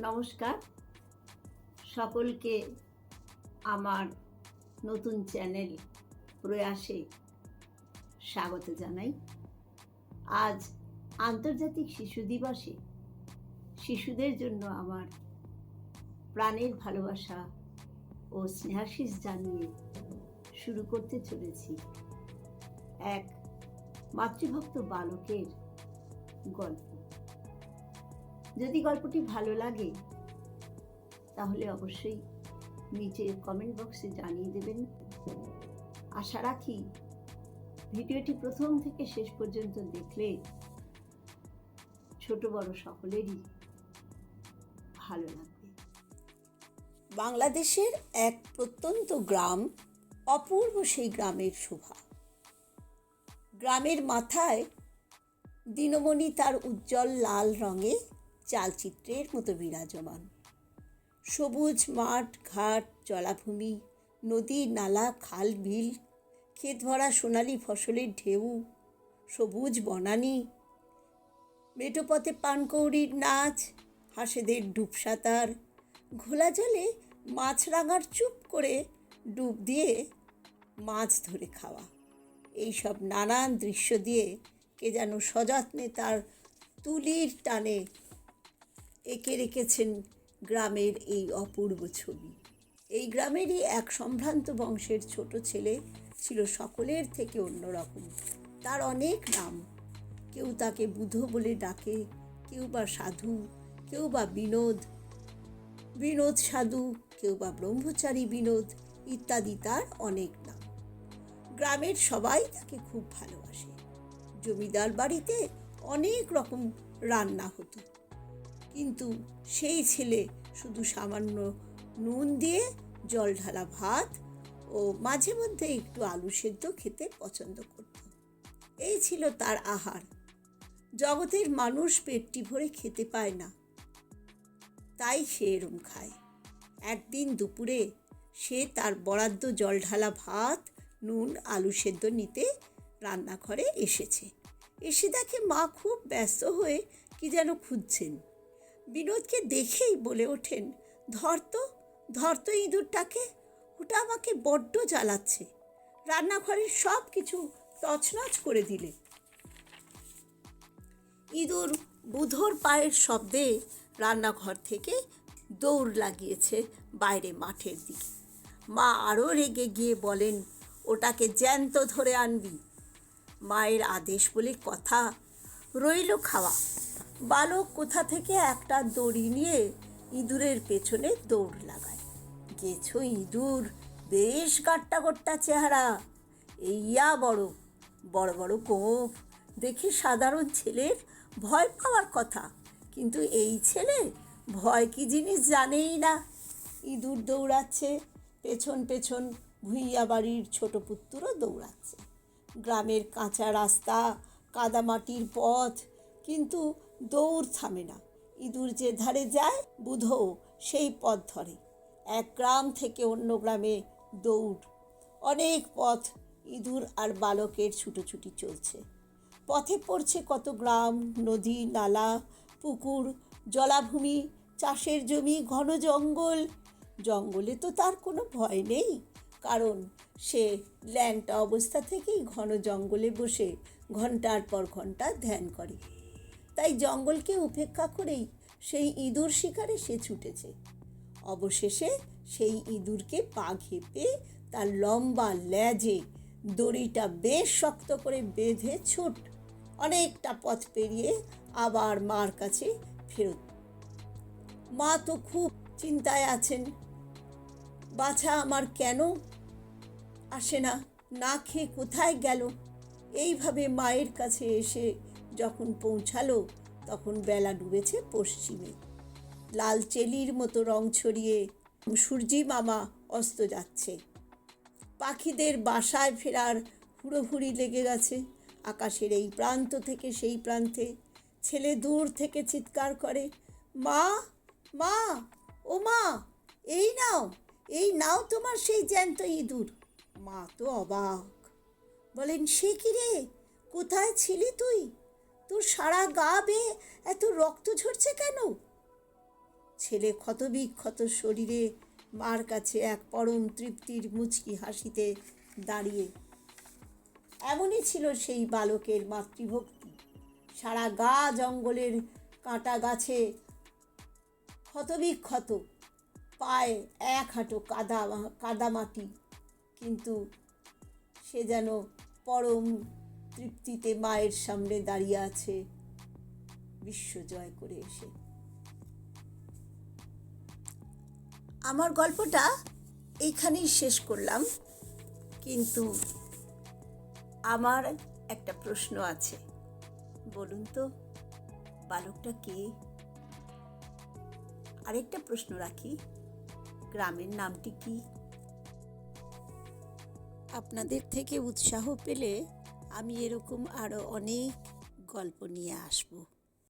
নমস্কার। সকলকে আমার নতুন চ্যানেল প্রয়াসে স্বাগত জানাই। আজ আন্তর্জাতিক শিশু দিবসে শিশুদের জন্য আমার প্রাণের ভালোবাসা ও স্নেহাশিস জানিয়ে শুরু করতে চলেছি এক মাতৃভক্ত বালকের গল্প। যদি গল্পটি ভালো লাগে, তাহলে অবশ্যই নিচে কমেন্ট বক্সে জানিয়ে দেবেন। আশা রাখি ভিডিওটি প্রথম থেকে শেষ পর্যন্ত দেখলে ছোট বড় সকলেরই ভালো লাগবে। বাংলাদেশের এক প্রত্যন্ত গ্রাম, অপূর্ব সেই গ্রামের শোভা। গ্রামের মাথায় দিনমণি তার উজ্জ্বল লাল রঙে চালচিত্রের মতো বিরাজমান। সবুজ মাঠ, ঘাট, জলাভূমি, নদী, নালা, খাল, বিল, ক্ষেত ভরা সোনালি ফসলের ঢেউ, সবুজ বনানী মেটোপথে পানকৌড়ির নাচ, হাঁসেদের ডুব সাঁতার, ঘোলা জলে মাছরাঙার চুপ করে ডুব দিয়ে মাছ ধরে খাওয়া। এইসব নানান দৃশ্য দিয়ে কে যেন সযত্নে তার তুলির টানে এঁকে রেখেছেন গ্রামের এই অপূর্ব ছবি। এই গ্রামেরই এক সম্ভ্রান্ত বংশের ছোট ছেলে ছিল সকলের থেকে অন্যরকম। তার অনেক নাম। কেউ তাকে বুধ বলে ডাকে, কেউ বা সাধু, কেউ বা বিনোদ বিনোদ সাধু, কেউ বা ব্রহ্মচারী বিনোদ ইত্যাদি তার অনেক নাম। গ্রামের সবাই তাকে খুব ভালোবাসে। জমিদার বাড়িতে অনেক রকম রান্না হতো। কিন্তু সেই ছেলে শুধু সামান্য নুন দিয়ে জল ঢালা ভাত ও মাঝে মধ্যে একটু আলু সেদ্ধ খেতে পছন্দ করত। এই ছিল তার আহার। জগতের মানুষ পেটটি ভরে খেতে পায় না। তাই সে এরম খায়। একদিন দুপুরে সে তার বরাদ্দ জল ঢালা ভাত, নুন, আলু সেদ্ধ নিতে রান্নাঘরে এসেছে। এসে দেখে মা খুব ব্যস্ত হয়ে কি যেন খুঁজছেন। বিনোদকে দেখেই বলে ওঠেন, ধর তো ধর তো ইঁদুরটাকে, ওটা আমাকে বড্ড জ্বালাচ্ছে। রান্নাঘরের সব কিছু তছনছ করে দিলে। ইঁদুর বুধোর পায়ের শব্দে রান্নাঘর থেকে দৌড় লাগিয়েছে বাইরে মাঠের দিকে। মা আরও রেগে গিয়ে বলেন, ওটাকে জ্যান্ত ধরে আনবি। মায়ের আদেশ বলে কথা রইল খাওয়া। বালক কোথা থেকে একটা দড়ি নিয়ে ইঁদুরের পেছনে দৌড় লাগায়? গেছো ইঁদুর বেশ গাট্টা গোট্টা চেহারা। এইয়া বড় বড় বড় গোঁফ দেখে সাধারণ ছেলের ভয় পাওয়ার কথা। কিন্তু এই ছেলে ভয় কি জিনিস জানেই না। ইঁদুর দৌড়াচ্ছে, পেছন পেছন ভুইয়া বাড়ির ছোট পুত্রও দৌড়াচ্ছে। গ্রামের কাঁচা রাস্তা, কাদামাটির পথ, কিন্তু দৌড় থামে না। ইঁদুর যে ধারে যায় বুধো সেই পথ ধরে। এক গ্রাম থেকে অন্য গ্রামে দৌড়। অনেক পথ ইঁদুর আর বালকের ছুটোছুটি চলছে। পথে পড়ছে কত গ্রাম, নদী, নালা, পুকুর, জলাভূমি, চাষের জমি, ঘন জঙ্গল। জঙ্গলে তো তার কোনো ভয় নেই, কারণ সে ল্যাংটা অবস্থা থেকেই ঘন জঙ্গলে বসে ঘণ্টার পর ঘণ্টা ধ্যান করে। তাই জঙ্গলকে উপেক্ষা করেই সেই ইঁদুর শিকারে সে ছুটেছে। অবশেষে সেই ইঁদুরকে পা ঘেপে তার লম্বা ল্যাজে দড়িটা বেশ শক্ত করে বেঁধে ছুট অনেকটা পথ পেরিয়ে আবার মার কাছে ফেরত। মা তো খুব চিন্তায় আছেন, বাছা আমার কেন আসে না না খেয়ে কোথায় গেল? এইভাবে মায়ের কাছে এসে যখন পৌঁছালো, তখন বেলা ডুবেছে পশ্চিমে। লাল চেলির মতো রং ছড়িয়ে সূর্যি মামা অস্ত যাচ্ছে। পাখিদের বাসায় ফেরার হুড়োহুড়ি লেগে গেছে আকাশের এই প্রান্ত থেকে সেই প্রান্তে। ছেলে দূর থেকে চিৎকার করে, মা মা, ও মা, এই নাও এই নাও তোমার সেই জ্যান্ত ইঁদুর। মা তো অবাক। বলেন, সে কি রে? কোথায় ছিলি তুই? তোর সারা গা বেয়ে এত রক্ত ঝরছে কেন? ছেলে ক্ষতবিক্ষত শরীরে মার কাছে এক পরম তৃপ্তির মুচকি হাসিতে দাঁড়িয়ে। এমনই ছিল সেই বালকের মাতৃভক্তি। সারা গা জঙ্গলের কাঁটা গাছে ক্ষতবিক্ষত, পায়ে এক হাঁটু কাদা, কাদামাটি, কিন্তু সে যেন পরম তৃপ্তিতে মায়ের সামনে দাঁড়িয়ে আছে। বিশ্ব জয় করে এসে। আমার গল্পটা এইখানেই শেষ করলাম। কিন্তু আমার একটা প্রশ্ন আছে। বলুন তো, বালকটা কে? আরেকটা প্রশ্ন রাখি, গ্রামের নামটি কি? আপনাদের থেকে উৎসাহ পেলে আমি এরকম আরও অনেক গল্প নিয়ে আসব।